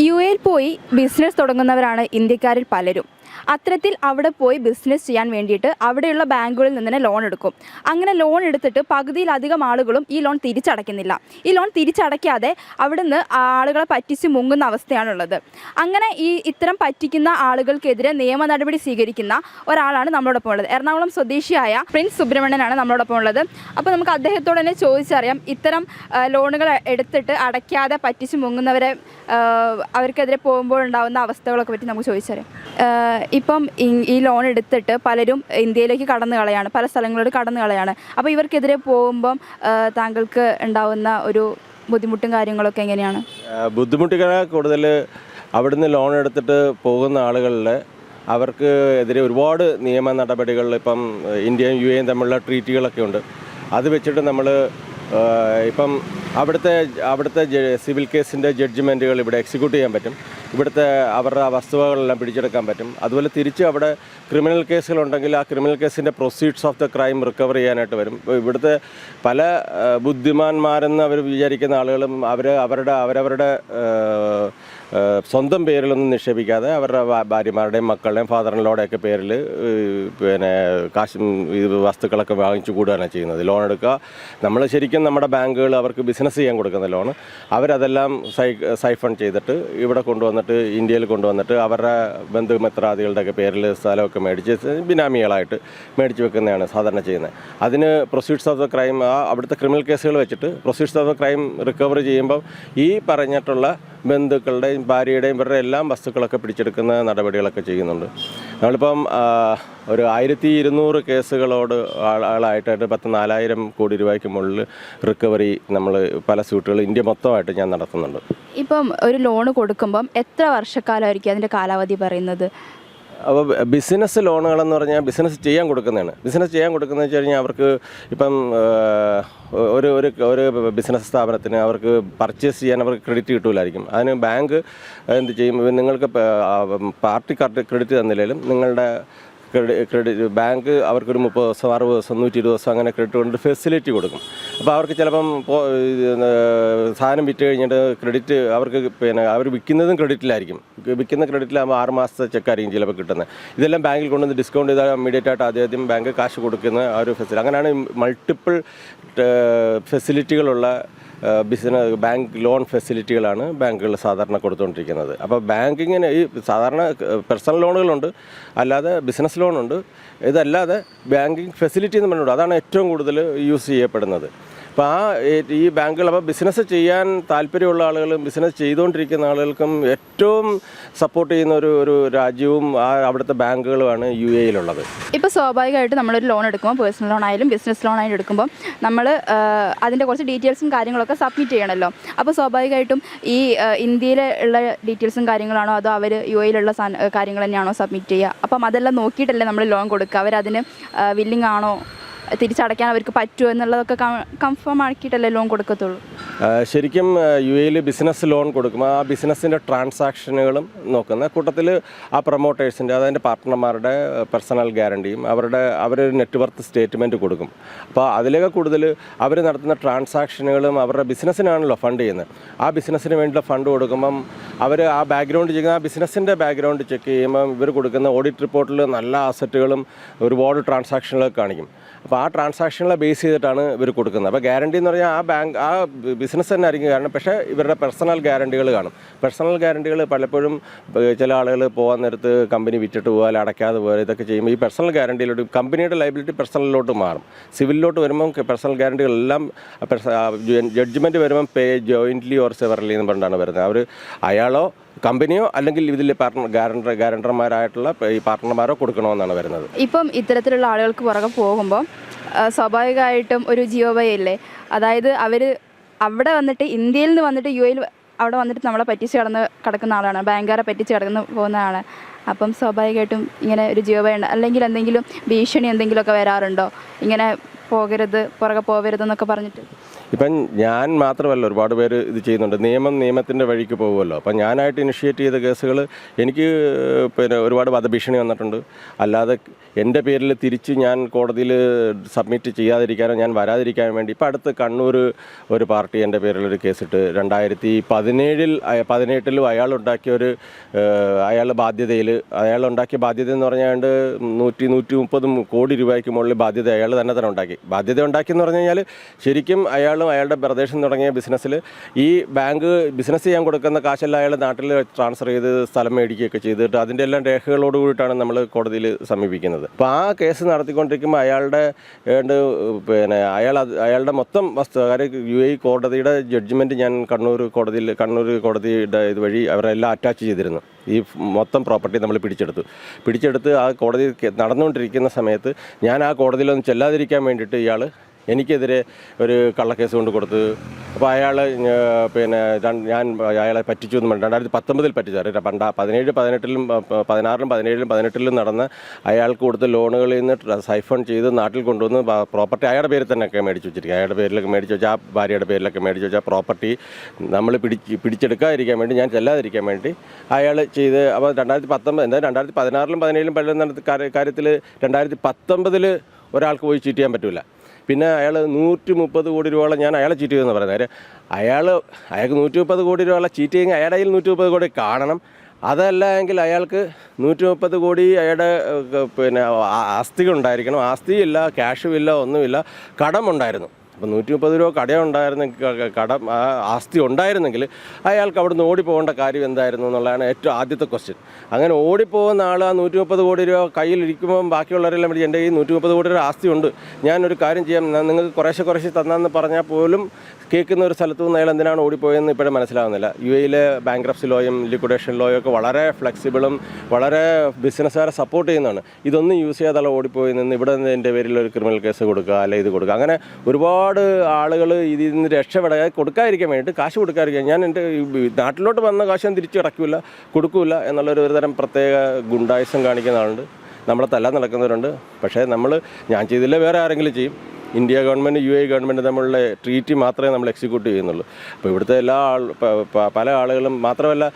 U എയിൽ പോയി business തുടങ്ങുന്നവരാണ് ഇന്ത്യക്കാരിൽ പലരും. അത്തരത്തിൽ അവിടെ പോയി ബിസിനസ് ചെയ്യാൻ വേണ്ടിയിട്ട് അവിടെയുള്ള ബാങ്കുകളിൽ നിന്ന് തന്നെ ലോൺ എടുക്കും. അങ്ങനെ ലോൺ എടുത്തിട്ട് പകുതിയിലധികം ആളുകളും ഈ ലോൺ തിരിച്ചടയ്ക്കുന്നില്ല. ഈ ലോൺ തിരിച്ചടയ്ക്കാതെ അവിടുന്ന് ആളുകളെ പറ്റിച്ച് മുങ്ങുന്ന അവസ്ഥയാണുള്ളത്. അങ്ങനെ ഈ ഇത്തരം പറ്റിക്കുന്ന ആളുകൾക്കെതിരെ നിയമ നടപടി സ്വീകരിക്കുന്ന ഒരാളാണ് നമ്മളോടൊപ്പം ഉള്ളത്. എറണാകുളം സ്വദേശിയായ പ്രിൻസ് സുബ്രഹ്മണ്യനാണ് നമ്മളോടൊപ്പം ഉള്ളത്. അപ്പോൾ നമുക്ക് അദ്ദേഹത്തോട് തന്നെ ചോദിച്ചറിയാം ഇത്തരം ലോണുകൾ എടുത്തിട്ട് അടയ്ക്കാതെ പറ്റിച്ച് മുങ്ങുന്നവരെ അവർക്കെതിരെ പോകുമ്പോൾ ഉണ്ടാകുന്ന അവസ്ഥകളൊക്കെ പറ്റി നമുക്ക് ചോദിച്ചറിയാം. ഇപ്പം ഈ- ലോൺ എടുത്തിട്ട് പലരും ഇന്ത്യയിലേക്ക് കടന്നു കളയാണ് പല സ്ഥലങ്ങളിലോട്ട് കടന്നു കളയാണ് അപ്പോൾ ഇവർക്കെതിരെ പോകുമ്പം താങ്കൾക്ക് ഉണ്ടാവുന്ന ഒരു ബുദ്ധിമുട്ടും കാര്യങ്ങളൊക്കെ എങ്ങനെയാണ്? ബുദ്ധിമുട്ടുകളെ കൂടുതൽ അവിടുന്ന് ലോൺ എടുത്തിട്ട് പോകുന്ന ആളുകളിൽ അവർക്ക് എതിരെ ഒരുപാട് നിയമ നടപടികൾ ഇപ്പം ഇന്ത്യയും യു എയും തമ്മിലുള്ള ട്രീറ്റുകളൊക്കെ ഉണ്ട്. അത് വെച്ചിട്ട് നമ്മൾ ഇപ്പം അവിടുത്തെ അവിടുത്തെ സിവിൽ കേസിന്റെ ജഡ്ജ്മെന്റുകൾ ഇവിടെ എക്സിക്യൂട്ട് ചെയ്യാൻ പറ്റും. ഇവിടുത്തെ അവരുടെ വസ്തുവകളെല്ലാം പിടിച്ചെടുക്കാൻ പറ്റും. അതുപോലെ തിരിച്ച് അവിടെ ക്രിമിനൽ കേസുകളുണ്ടെങ്കിൽ ആ ക്രിമിനൽ കേസിന്റെ proceeds of the crime recover ചെയ്യാനായിട്ട് വരും. ഇവിടുത്തെ പല ബുദ്ധിമാന്മാരെന്ന് അവർ വിചാരിക്കുന്ന ആളുകളും അവർ അവരുടെ അവരവരുടെ സ്വന്തം പേരിലൊന്നും നിക്ഷേപിക്കാതെ അവരുടെ ഭാര്യമാരുടെയും മക്കളുടെയും ഫാദറിനോടെയൊക്കെ പേരിൽ പിന്നെ കാശ് വസ്തുക്കളൊക്കെ വാങ്ങിച്ചു കൂടുകയാണ് ചെയ്യുന്നത്. ലോൺ എടുക്കുക. നമ്മൾ ശരിക്കും നമ്മുടെ ബാങ്കുകൾ അവർക്ക് ബിസിനസ് ചെയ്യാൻ കൊടുക്കുന്ന ലോൺ അവരതെല്ലാം സൈ സൈഫൺ ചെയ്തിട്ട് ഇവിടെ കൊണ്ടുവന്നിട്ട് ഇന്ത്യയിൽ കൊണ്ടുവന്നിട്ട് അവരുടെ ബന്ധുമിത്രാദികളുടെയൊക്കെ പേരിൽ സ്ഥലമൊക്കെ മേടിച്ച് ബിനാമികളായിട്ട് മേടിച്ച് വെക്കുന്നതാണ് സാധാരണ ചെയ്യുന്നത്. അതിന് പ്രൊസീഡ്സ് ഓഫ് ദ ക്രൈം ആ അവിടുത്തെ ക്രിമിനൽ കേസുകൾ വെച്ചിട്ട് proceeds of the crime recover ചെയ്യുമ്പോൾ ഈ പറഞ്ഞിട്ടുള്ള ബന്ധുക്കളുടെയും ഭാര്യയുടെയും ഇവരുടെ എല്ലാം വസ്തുക്കളൊക്കെ പിടിച്ചെടുക്കുന്ന നടപടികളൊക്കെ ചെയ്യുന്നുണ്ട്. നമ്മളിപ്പം ഒരു ആയിരത്തി ഇരുന്നൂറ് കേസുകളോട് ആളായിട്ടായിട്ട് പത്ത് നാലായിരം കോടി രൂപയ്ക്ക് മുകളിൽ റിക്കവറി നമ്മൾ പല സ്യൂട്ടുകൾ ഇന്ത്യ മൊത്തമായിട്ട് ഞാൻ നടത്തുന്നുണ്ട്. ഇപ്പം ഒരു ലോൺ കൊടുക്കുമ്പം എത്ര വർഷക്കാലമായിരിക്കും അതിന്റെ കാലാവധി പറയുന്നത്? അപ്പോൾ ബിസിനസ് ലോണുകളെന്ന് പറഞ്ഞാൽ ബിസിനസ് ചെയ്യാൻ കൊടുക്കുന്നതാണ്. ബിസിനസ് ചെയ്യാൻ കൊടുക്കുന്നത് വെച്ച് കഴിഞ്ഞാൽ അവർക്ക് ഇപ്പം ഒരു ഒരു ഒരു ബിസിനസ് സ്ഥാപനത്തിന് അവർക്ക് പർച്ചേസ് ചെയ്യാൻ അവർക്ക് ക്രെഡിറ്റ് കിട്ടൂലായിരിക്കും. അതിന് ബാങ്ക് എന്ത് ചെയ്യും? നിങ്ങൾക്ക് പാർട്ടി കാർഡ് ക്രെഡിറ്റ് തന്നില്ലെങ്കിലും നിങ്ങളുടെ ക്രെഡിറ്റ് ബാങ്ക് അവർക്കൊരു മുപ്പത് ദിവസം അറുപത് ദിവസം നൂറ്റി ഇരുപത് ദിവസം അങ്ങനെ ക്രെഡിറ്റ് കൊണ്ട് ഫെസിലിറ്റി കൊടുക്കും. അപ്പോൾ അവർക്ക് ചിലപ്പം സാധനം വിറ്റ് കഴിഞ്ഞിട്ട് ക്രെഡിറ്റ് അവർക്ക് പിന്നെ അവർ വിൽക്കുന്നതും ക്രെഡിറ്റിലായിരിക്കും വിൽക്കുന്ന ക്രെഡിറ്റിലാകുമ്പോൾ ആറ് മാസത്തെ ചെക്കായിരിക്കും ചിലപ്പോൾ കിട്ടുന്നത് ഇതെല്ലാം ബാങ്കിൽ കൊണ്ടുവന്ന് ഡിസ്കൗണ്ട് ചെയ്താൽ ഇമ്മീഡിയറ്റ് ആയിട്ട് ആദ്യം ബാങ്ക് കാശ് കൊടുക്കുന്ന ആ ഒരു ഫെസിലിറ്റി അങ്ങനെയാണ് മൾട്ടിപ്പിൾ ഫെസിലിറ്റികളുള്ള ബിസിനസ് ബാങ്ക് ലോൺ ഫെസിലിറ്റികളാണ് ബാങ്കുകൾ സാധാരണ കൊടുത്തുകൊണ്ടിരിക്കുന്നത്. അപ്പോൾ ബാങ്കിങ്ങിന് ഈ സാധാരണ പേഴ്സണൽ ലോണുകളുണ്ട് അല്ലാതെ ബിസിനസ് ലോണുണ്ട് ഇതല്ലാതെ ബാങ്കിങ് ഫെസിലിറ്റി എന്ന് പറഞ്ഞുകൊണ്ട് അതാണ് ഏറ്റവും കൂടുതൽ യൂസ് ചെയ്യപ്പെടുന്നത്. അപ്പോൾ ആ ഈ ബാങ്കുകൾ അപ്പോൾ ബിസിനസ് ചെയ്യാൻ താല്പര്യമുള്ള ആളുകളും ബിസിനസ് ചെയ്തുകൊണ്ടിരിക്കുന്ന ആളുകൾക്കും ഏറ്റവും സപ്പോർട്ട് ചെയ്യുന്ന ഒരു ഒരു രാജ്യവും ആ അവിടുത്തെ ബാങ്കുകളുമാണ് യു എയിലുള്ളത് ഇപ്പോൾ സ്വാഭാവികമായിട്ട് നമ്മളൊരു ലോൺ എടുക്കുമ്പോൾ പേഴ്സണൽ ലോൺ ആയാലും ബിസിനസ് ലോൺ ആയാലും എടുക്കുമ്പോൾ നമ്മൾ അതിന്റെ കുറച്ച് ഡീറ്റെയിൽസും കാര്യങ്ങളൊക്കെ സബ്മിറ്റ് ചെയ്യണമല്ലോ അപ്പോൾ സ്വാഭാവികമായിട്ടും ഈ ഇന്ത്യയിലെ ഉള്ള ഡീറ്റെയിൽസും കാര്യങ്ങളാണോ അതോ അവർ യു എയിലുള്ള കാര്യങ്ങൾ തന്നെയാണോ സബ്മിറ്റ് ചെയ്യുക? അപ്പം അതെല്ലാം നോക്കിയിട്ടല്ലേ നമ്മൾ ലോൺ കൊടുക്കുക? അവരതിന് വില്ലിംഗ് ആണോ തിരിച്ചടയ്ക്കാൻ അവർക്ക് പറ്റുമോ എന്നുള്ളതൊക്കെ കൺഫേം ആക്കിയിട്ടല്ലേ ലോൺ കൊടുക്കത്തുള്ളൂ? ശരിക്കും യു എയിൽ ബിസിനസ് ലോൺ കൊടുക്കും. ആ ബിസിനസ്സിന്റെ ട്രാൻസാക്ഷനുകളും നോക്കുന്ന കൂട്ടത്തിൽ ആ പ്രൊമോട്ടേഴ്സിന്റെ അതായത് പാർട്ട്ണർമാരുടെ പേഴ്സണൽ ഗ്യാരണ്ടിയും അവരുടെ അവരൊരു നെറ്റ്വർക്ക് സ്റ്റേറ്റ്മെന്റ് കൊടുക്കും. അപ്പോൾ അതിലൊക്കെ കൂടുതൽ അവർ നടത്തുന്ന ട്രാൻസാക്ഷനുകളും അവരുടെ ബിസിനസ്സിനാണല്ലോ ഫണ്ട് ചെയ്യുന്നത്. ആ ബിസിനസ്സിന് വേണ്ടിയുള്ള ഫണ്ട് കൊടുക്കുമ്പം അവർ ആ ബാക്ക്ഗ്രൗണ്ട് ചെയ്യുന്ന ആ ബിസിനസ്സിന്റെ ബാക്ക്ഗ്രൗണ്ട് ചെക്ക് ചെയ്യുമ്പം ഇവർ കൊടുക്കുന്ന ഓഡിറ്റ് റിപ്പോർട്ടിൽ നല്ല അസറ്റുകളും ഒരുപാട് ട്രാൻസാക്ഷനുകളൊക്കെ കാണിക്കും. അപ്പോൾ ആ ട്രാൻസാക്ഷനിലെ ബേസ് ചെയ്തിട്ടാണ് ഇവർ കൊടുക്കുന്നത്. അപ്പോൾ ഗ്യാരണ്ടി എന്ന് പറഞ്ഞാൽ ആ ബാങ്ക് ആ ബിസിനസ് തന്നെ ആയിരിക്കും കാരണം പക്ഷേ ഇവരുടെ പേഴ്സണൽ ഗ്യാരണ്ടികൾ കാണും. പേഴ്സണൽ ഗ്യാരണ്ടികൾ പലപ്പോഴും ചില ആളുകൾ പോകാൻ നേരത്ത് കമ്പനി വിറ്റിട്ട് അല്ലെങ്കിൽ അടയ്ക്കാതെ പോകുക ഇതൊക്കെ ചെയ്യുമ്പോൾ ഈ പേഴ്സണൽ ഗ്യാരണ്ടിയിലോട്ട് കമ്പനിയുടെ ലൈബിലിറ്റി പേഴ്സണലിലോട്ട് മാറും. സിവിലിലോട്ട് വരുമ്പം പേഴ്സണൽ ഗ്യാരണ്ടികളെല്ലാം ജഡ്ജ്മെന്റ് വരുമ്പം പേ ജോയിന്റ്ലി ഓർ സെവറലി എന്ന് പറഞ്ഞിട്ടാണ് വരുന്നത്. അവർ അയാളോ കമ്പനിയോ അല്ലെങ്കിൽ ഇതിലെ പാർട്ണർ ഗ്യാരണ്ടർ ഗ്യാരണ്ടർമാരായിട്ടുള്ള ഈ പാർട്ണർമാരോ കൊടുക്കണമെന്നാണ് വരുന്നത്. ഇപ്പം ഇത്തരത്തിലുള്ള ആളുകൾക്ക് പുറകെ പോകുമ്പോൾ സ്വാഭാവികമായിട്ടും ഒരു ജിയോ ബൈ ഇല്ലേ അതായത് അവർ അവിടെ വന്നിട്ട് ഇന്ത്യയിൽ നിന്ന് വന്നിട്ട് യു എയിൽ അവിടെ വന്നിട്ട് നമ്മളെ പറ്റിച്ച് കടന്ന് കിടക്കുന്ന ആളാണ്. ബാങ്കുകാരെ പറ്റിച്ച് കിടന്ന് പോകുന്ന ആളാണ് അപ്പം സ്വാഭാവികമായിട്ടും ഇങ്ങനെ ഒരു ഉണ്ട്. അല്ലെങ്കിൽ എന്തെങ്കിലും ഭീഷണി എന്തെങ്കിലുമൊക്കെ വരാറുണ്ടോ? ഇങ്ങനെ പോകരുത് പുറകെ പോകരുതെന്നൊക്കെ പറഞ്ഞിട്ട്. ഇപ്പം ഞാൻ മാത്രമല്ല ഒരുപാട് പേര് ഇത് ചെയ്യുന്നുണ്ട്. നിയമം നിയമത്തിന്റെ വഴിക്ക് പോകുമല്ലോ. അപ്പം ഞാനായിട്ട് ഇനിഷ്യേറ്റ് ചെയ്ത കേസുകൾ എനിക്ക് പിന്നെ ഒരുപാട് വധഭീഷണി വന്നിട്ടുണ്ട്. അല്ലാതെ എന്റെ പേരിൽ തിരിച്ച് ഞാൻ കോടതിയിൽ സബ്മിറ്റ് ചെയ്യാതിരിക്കാനോ ഞാൻ വരാതിരിക്കാൻ വേണ്ടി ഇപ്പം അടുത്ത് കണ്ണൂർ ഒരു പാർട്ടി എന്റെ പേരിലൊരു കേസിട്ട് രണ്ടായിരത്തി പതിനേഴിൽ പതിനെട്ടിലും അയാൾ ഉണ്ടാക്കിയ ഒരു അയാൾ ബാധ്യതയിൽ അയാൾ ഉണ്ടാക്കിയ ബാധ്യത എന്ന് പറഞ്ഞാൽ നൂറ്റി നൂറ്റി മുപ്പത് കോടി രൂപയ്ക്ക് മുകളിൽ ബാധ്യത അയാൾ തന്നെ തന്നെ ഉണ്ടാക്കി. ബാധ്യത ഉണ്ടാക്കി എന്ന് പറഞ്ഞു കഴിഞ്ഞാൽ ശരിക്കും അയാളും അയാളുടെ പ്രദേശം തുടങ്ങിയ ബിസിനസ്സിൽ ഈ ബാങ്ക് ബിസിനസ് ചെയ്യാൻ കൊടുക്കുന്ന കാശെല്ലാം അയാൾ നാട്ടിൽ ട്രാൻസ്ഫർ ചെയ്ത് സ്ഥലം മേടിക്കുകയൊക്കെ ചെയ്തിട്ട് അതിന്റെ എല്ലാം രേഖകളോട് കൂടിയിട്ടാണ് നമ്മൾ കോടതിയിൽ സമീപിക്കുന്നത്. അപ്പോൾ ആ കേസ് നടത്തിക്കൊണ്ടിരിക്കുമ്പോൾ അയാളുടെ പിന്നെ അയാൾ അയാളുടെ മൊത്തം വസ്തു കാര്യം യു എ കോടതിയുടെ ജഡ്ജ്മെന്റ് ഞാൻ കണ്ണൂർ കോടതിയിൽ കണ്ണൂർ കോടതിയുടെ ഇതുവഴി അവരെല്ലാം അറ്റാച്ച് ചെയ്തിരുന്നു. ഈ മൊത്തം പ്രോപ്പർട്ടി നമ്മൾ പിടിച്ചെടുത്തു. പിടിച്ചെടുത്ത് ആ കോടതി നടന്നുകൊണ്ടിരിക്കുന്ന സമയത്ത് ഞാൻ ആ കോടതിയിലൊന്നും ചെല്ലാതിരിക്കാൻ വേണ്ടിയിട്ട് ഇയാൾ എനിക്കെതിരെ ഒരു കള്ളക്കേസ് കൊണ്ട് കൊടുത്ത് അപ്പോൾ അയാൾ പിന്നെ ഞാൻ അയാളെ പറ്റിച്ചു എന്ന് പറഞ്ഞു. രണ്ടായിരത്തി പത്തൊമ്പതിൽ പറ്റിച്ചു. പണ്ട പതിനേഴ് പതിനെട്ടിലും പതിനാറിലും പതിനേഴിലും പതിനെട്ടിലും നടന്ന അയാൾക്ക് കൊടുത്ത ലോണുകളിൽ നിന്ന് സൈഫൺ ചെയ്ത് നാട്ടിൽ കൊണ്ടുവന്ന് പ്രോപ്പർട്ടി അയാളുടെ പേരിൽ തന്നെയൊക്കെ മേടിച്ച് വെച്ചിരിക്കുക. അയാളുടെ പേരിലൊക്കെ മേടിച്ച് വെച്ചാൽ ആ ഭാര്യയുടെ പേരിലൊക്കെ മേടിച്ച് വെച്ചാൽ പ്രോപ്പർട്ടി നമ്മൾ പിടിച്ച് പിടിച്ചെടുക്കാതിരിക്കാൻ വേണ്ടി ഞാൻ ചെല്ലാതിരിക്കാൻ വേണ്ടി അയാൾ ചെയ്ത് അപ്പോൾ രണ്ടായിരത്തി പത്തൊമ്പത് എന്താ രണ്ടായിരത്തി പതിനാറിലും പതിനേഴിലും പതിനൊന്നും കാര്യത്തിൽ രണ്ടായിരത്തി പത്തൊമ്പതിൽ ഒരാൾക്ക് പോയി ചീറ്റ് ചെയ്യാൻ പറ്റില്ല പിന്നെ അയാൾ നൂറ്റി മുപ്പത് കോടി രൂപയോളം ഞാൻ അയാളെ ചീറ്റ് ചെയ്തെന്ന് പറയുന്നത്. അയാൾ അയാൾക്ക് നൂറ്റി മുപ്പത് കോടി രൂപയുള്ള ചീറ്റ് ചെയ്യുമെങ്കിൽ അയാളുടെ കയ്യിൽ നൂറ്റി മുപ്പത് കോടി കാണണം. അതല്ല എങ്കിൽ അയാൾക്ക് നൂറ്റി മുപ്പത് കോടി അയാളുടെ പിന്നെ ആസ്തികളുണ്ടായിരിക്കണം ആസ്തിയില്ല ക്യാഷും ഇല്ല ഒന്നുമില്ല കടമുണ്ടായിരുന്നു അപ്പോൾ നൂറ്റി മുപ്പത് രൂപ കട ഉണ്ടായിരുന്നെങ്കിൽ കട ആസ്തി ഉണ്ടായിരുന്നെങ്കിൽ അയാൾക്ക് അവിടുന്ന് ഓടിപ്പോകേണ്ട കാര്യം എന്തായിരുന്നു എന്നുള്ളതാണ് ഏറ്റവും ആദ്യത്തെ ക്വസ്റ്റ്യൻ അങ്ങനെ ഓടിപ്പോകുന്ന ആൾ ആ നൂറ്റി മുപ്പത് കോടി രൂപ കയ്യിലിരിക്കുമ്പോൾ ബാക്കിയുള്ളവരെല്ലാം വേണ്ടി എന്റെ ഈ നൂറ്റി മുപ്പത് കോടി രൂപ ആസ്തി ഉണ്ട്. ഞാനൊരു കാര്യം ചെയ്യാം. നിങ്ങൾക്ക് കുറേശ്ശെ കുറേശ്ശെ തന്നെന്ന് പറഞ്ഞാൽ പോലും കേൾക്കുന്ന ഒരു സ്ഥലത്തു നിന്ന് അയാൾ എന്തിനാണ് ഓടിപ്പോയെന്ന് ഇപ്പോഴും മനസ്സിലാവുന്നില്ല. യു എയിലെ ബാങ്ക്രപ്സി ലോയും ലിക്വിഡേഷൻ ലോയും ഒക്കെ വളരെ ഫ്ലെക്സിബിളും വളരെ ബിസിനസ്സുകാരെ സപ്പോർട്ട് ചെയ്യുന്നതാണ്. ഇതൊന്നും യൂസ് ചെയ്യാതെ ഓടിപ്പോയി നിന്ന് ഇവിടെ നിന്ന് എന്റെ പേരിൽ ഒരു ക്രിമിനൽ കേസ് കൊടുക്കുക അല്ലെങ്കിൽ ഇത് കൊടുക്കുക. അങ്ങനെ ഒരുപാട് ആളുകൾ ഇതിൽ നിന്ന് രക്ഷപ്പെടാൻ കൊടുക്കാതിരിക്കാൻ വേണ്ടിയിട്ട് കാശ് കൊടുക്കാതിരിക്കാൻ ഞാൻ എന്റെ നാട്ടിലോട്ട് വന്ന കാശ് ഞാൻ തിരിച്ചു അടക്കില്ല കൊടുക്കില്ല എന്നുള്ളൊരു ഒരുതരം പ്രത്യേക ഗുണ്ടായുസം കാണിക്കുന്ന നമ്മളെ തല്ലാൻ നടക്കുന്നവരുണ്ട്. പക്ഷേ നമ്മൾ ഞാൻ ചെയ്തില്ല വേറെ ആരെങ്കിലും ചെയ്യും. India government U A government തമ്മിലുള്ള ട്രീറ്റി മാത്രമേ നമ്മൾ എക്സിക്യൂട്ട് ചെയ്യുന്നുള്ളൂ. അപ്പോൾ ഇവിടുത്തെ എല്ലാ ആൾ പല ആളുകളും മാത്രമല്ല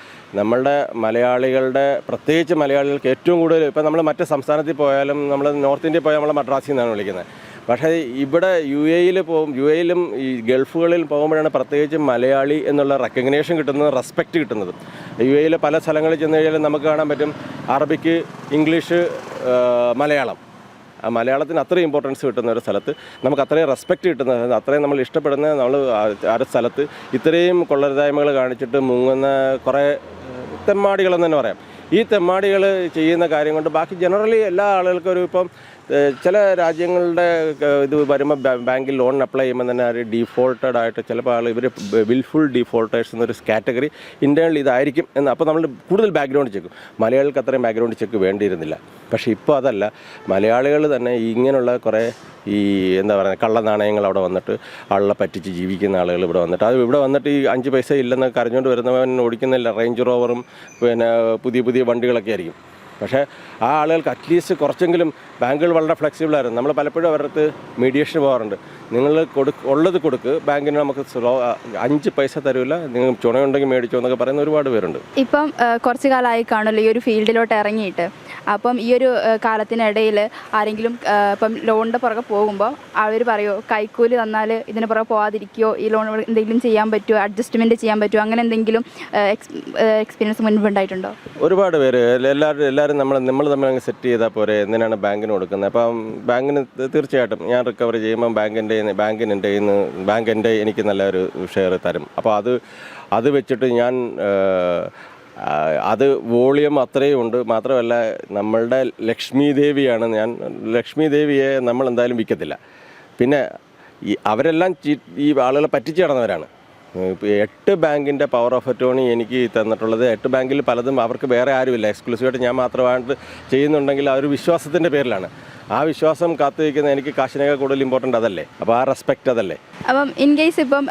നമ്മളുടെ മലയാളികളുടെ പ്രത്യേകിച്ച് മലയാളികൾക്ക് ഏറ്റവും കൂടുതൽ ഇപ്പോൾ നമ്മൾ മറ്റ് സംസ്ഥാനത്തിൽ പോയാലും നമ്മൾ നോർത്ത് ഇന്ത്യയിൽ പോയാൽ നമ്മൾ മദ്രാസിൽ നിന്നാണ് വിളിക്കുന്നത്. പക്ഷേ ഇവിടെ യു എയിൽ പോകും യു എയിലും ഈ ഗൾഫുകളിൽ പോകുമ്പോഴാണ് പ്രത്യേകിച്ച് മലയാളി എന്നുള്ള റെക്കഗ്നേഷൻ കിട്ടുന്നത് റെസ്പെക്റ്റ് കിട്ടുന്നത്. യു എയിലെ പല സ്ഥലങ്ങളിൽ ചെന്ന് കഴിഞ്ഞാൽ നമുക്ക് കാണാൻ പറ്റും അറബിക്ക് ഇംഗ്ലീഷ് മലയാളം. മലയാളത്തിന് അത്രയും ഇമ്പോർട്ടൻസ് കിട്ടുന്ന ഒരു സ്ഥലത്ത് നമുക്ക് അത്രയും റെസ്പെക്റ്റ് കിട്ടുന്ന അത്രയും നമ്മൾ ഇഷ്ടപ്പെടുന്ന നമ്മൾ ആ- സ്ഥലത്ത് ഇത്രയും കൊള്ളരുതായ്മകൾ കാണിച്ചിട്ട് മുങ്ങുന്ന കുറേ തെമ്മാടികളെന്ന് തന്നെ പറയാം. ഈ തെമ്മാടികൾ ചെയ്യുന്ന കാര്യം കൊണ്ട് ബാക്കി ജനറലി എല്ലാ ആളുകൾക്കും ഒരു ഇപ്പം ചില രാജ്യങ്ങളുടെ ഇത് വരുമ്പോൾ ബാങ്കിൽ ലോൺ അപ്ലൈ ചെയ്യുമ്പോൾ തന്നെ ഒരു ഡീഫോൾട്ടഡ് ആയിട്ട് ചിലപ്പോൾ ആൾ ഇവർ വിൽഫുൾ ഡീഫോൾട്ടേഴ്സ് എന്നൊരു കാറ്റഗറി ഇന്റേണൽ ഇതായിരിക്കും എന്ന്. അപ്പോൾ നമ്മൾ കൂടുതൽ ബാക്ക്ഗ്രൗണ്ട് ചെക്ക് മലയാളികൾക്ക് അത്രയും ബാക്ക്ഗ്രൗണ്ട് ചെക്ക് വേണ്ടിയിരുന്നില്ല. പക്ഷേ ഇപ്പോൾ അതല്ല. മലയാളികൾ തന്നെ ഇങ്ങനെയുള്ള കുറേ ഈ എന്താ പറയുക കള്ളനാണയങ്ങൾ അവിടെ വന്നിട്ട് ആളെ പറ്റിച്ച് ജീവിക്കുന്ന ആളുകൾ ഇവിടെ വന്നിട്ട്. അത് ഇവിടെ വന്നിട്ട് ഈ അഞ്ച് പൈസ ഇല്ലെന്ന് കരഞ്ഞുകൊണ്ട് വരുന്നവൻ ഓടിക്കുന്നില്ല റേഞ്ച് റോവറും പിന്നെ പുതിയ പുതിയ വണ്ടികളൊക്കെ ആയിരിക്കും. പക്ഷേ ആ ആളുകൾക്ക് അറ്റ്ലീസ്റ്റ് കുറച്ചെങ്കിലും ബാങ്കുകൾ വളരെ ഫ്ലെക്സിബിൾ ആയിരുന്നു. നമ്മൾ പലപ്പോഴും അവരുടെ അടുത്ത് മീഡിയേഷൻ പോകാറുണ്ട്. നിങ്ങൾ കൊടു ഉള്ളത് കൊടുക്ക്. ബാങ്കിന് നമുക്ക് അഞ്ച് പൈസ തരൂല. നിങ്ങൾ ചുണയുണ്ടെങ്കിൽ മേടിച്ചോ എന്നൊക്കെ പറയുന്ന ഒരുപാട് പേരുണ്ട്. ഇപ്പം കുറച്ച് കാലമായി കാണുമല്ലോ ഈ ഒരു ഫീൽഡിലോട്ട് ഇറങ്ങിയിട്ട്. അപ്പം ഈ ഒരു കാലത്തിനിടയിൽ ആരെങ്കിലും ഇപ്പം ലോണിന്റെ പുറകെ പോകുമ്പോൾ അവർ പറയുമോ കൈക്കൂലി തന്നാൽ ഇതിന് പുറകെ പോകാതിരിക്കുകയോ ഈ ലോൺ എന്തെങ്കിലും ചെയ്യാൻ പറ്റുമോ അഡ്ജസ്റ്റ്മെന്റ് ചെയ്യാൻ പറ്റുമോ അങ്ങനെ എന്തെങ്കിലും എക്സ്പീരിയൻസ് മുൻപ് ഉണ്ടായിട്ടുണ്ടോ? ഒരുപാട് പേര്. എല്ലാവരും എല്ലാവരും നമ്മൾ നമ്മൾ തമ്മിൽ അങ്ങ് സെറ്റ് ചെയ്താൽ പോരെ എന്തിനാണ് ബാങ്കിന് കൊടുക്കുന്നത്? അപ്പം ബാങ്കിന് തീർച്ചയായിട്ടും ഞാൻ റിക്കവർ ചെയ്യുമ്പോൾ ബാങ്കിന്റെ ബാങ്കിന് എന്റെ നിന്ന് ബാങ്ക് എന്റെ എനിക്ക് നല്ലൊരു ഷെയർ തരും. അപ്പോൾ അത് അത് വെച്ചിട്ട് ഞാൻ അത് വോളിയം അത്രയും ഉണ്ട്. മാത്രമല്ല നമ്മളുടെ ലക്ഷ്മി ദേവിയാണ് ഞാൻ ലക്ഷ്മി ദേവിയെ നമ്മൾ എന്തായാലും വിൽക്കത്തില്ല. പിന്നെ അവരെല്ലാം ഈ ആളുകളെ പറ്റിച്ചു നടന്നവരാണ്. ഇപ്പൊ എട്ട് ബാങ്കിന്റെ പവർ ഓഫ് അറ്റോണി എനിക്ക് തന്നിട്ടുള്ളത്. എട്ട് ബാങ്കിൽ പലതും അവർക്ക് വേറെ ആരുമില്ല. എക്സ്ക്ലൂസീവായിട്ട് ഞാൻ മാത്രമായിട്ട് ചെയ്യുന്നുണ്ടെങ്കിൽ ആ ഒരു വിശ്വാസത്തിന്റെ പേരിലാണ്. ആ വിശ്വാസം കാത്തുവയ്ക്കുന്ന എനിക്ക് കാശിനേക്കാൾ കൂടുതൽ ഇമ്പോർട്ടന്റ് അതല്ലേ? അപ്പോൾ ആ റെസ്പെക്റ്റ് അതല്ലേ? അപ്പം ഇൻ കേസ് ഇപ്പം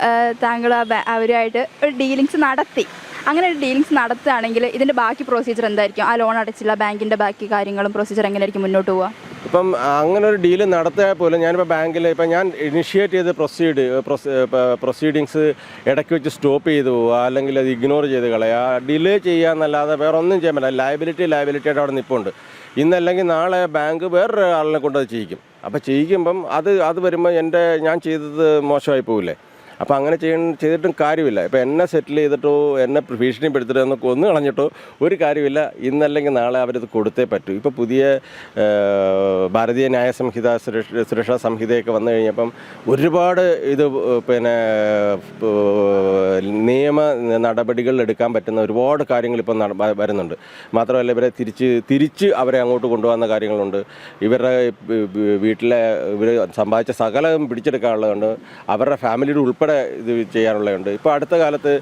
താങ്കൾ അവരുമായിട്ട് ഒരു ഡീലിങ്സ് നടത്തി. അങ്ങനെ ഒരു ഡീലിങ്സ് നടത്തുകയാണെങ്കിൽ ഇതിന്റെ ബാക്കി പ്രൊസീജിയർ എന്തായിരിക്കും? ആ ലോൺ അടച്ചില്ല ബാങ്കിന്റെ ബാക്കി കാര്യങ്ങളും പ്രൊസീജിയർ എങ്ങനെയായിരിക്കും മുന്നോട്ട് പോവുക? ഇപ്പം അങ്ങനെ ഒരു ഡീൽ നടത്തിയാൽ പോലും ഞാനിപ്പോൾ ബാങ്കിൽ ഇപ്പം ഞാൻ ഇനിഷ്യേറ്റ് ചെയ്ത് പ്രൊസീഡ് പ്രൊസീഡിങ്സ് ഇടയ്ക്ക് വെച്ച് സ്റ്റോപ്പ് ചെയ്ത് പോവുക അല്ലെങ്കിൽ അത് ഇഗ്നോർ ചെയ്ത് കളയുക ഡിലേ ചെയ്യാന്നല്ലാതെ വേറെ ഒന്നും ചെയ്യാൻ പറ്റില്ല. ലയബിലിറ്റി ലയബിലിറ്റി ആയിട്ട് അവിടെ നിൽപ്പുണ്ട് ഇന്നല്ലെങ്കിൽ നാളെ ബാങ്ക് വേറൊരു ആളിനെ കൊണ്ട് അത് ചെയ്യിക്കും. അപ്പോൾ ചെയ്യിക്കുമ്പം അത് അത് വരുമ്പോൾ എന്റെ ഞാൻ ചെയ്തത് മോശമായി പോവില്ലേ? അപ്പോൾ അങ്ങനെ ചെയ്യ ചെയ്തിട്ടും കാര്യമില്ല. ഇപ്പോൾ എന്നെ സെറ്റിൽ ചെയ്തിട്ടോ എന്നെ ഭീഷണിപ്പെടുത്തിട്ടോ എന്നൊക്കെ കൊന്നു കളഞ്ഞിട്ടോ ഒരു കാര്യമില്ല. ഇന്നല്ലെങ്കിൽ നാളെ അവരത് കൊടുത്തേ പറ്റൂ. ഇപ്പോൾ പുതിയ ഭാരതീയ ന്യായ സംഹിത സുരക്ഷ സുരക്ഷാ സംഹിതയൊക്കെ വന്നു കഴിഞ്ഞപ്പം ഒരുപാട് ഇത് പിന്നെ നിയമ നടപടികൾ എടുക്കാൻ പറ്റുന്ന ഒരുപാട് കാര്യങ്ങൾ ഇപ്പം വരുന്നുണ്ട്. മാത്രമല്ല ഇവരെ തിരിച്ച് തിരിച്ച് അവരെ അങ്ങോട്ട് കൊണ്ടുപോകുന്ന കാര്യങ്ങളുണ്ട്. ഇവരുടെ വീട്ടിലെ ഇവർ സമ്പാദിച്ച സകലം പിടിച്ചെടുക്കാനുള്ളതുണ്ട്. അവരുടെ ഫാമിലിയുടെ ഉൾപ്പെടെ ഇത് ചെയ്യാറുള്ളതുണ്ട്. ഇപ്പോൾ അടുത്ത കാലത്ത്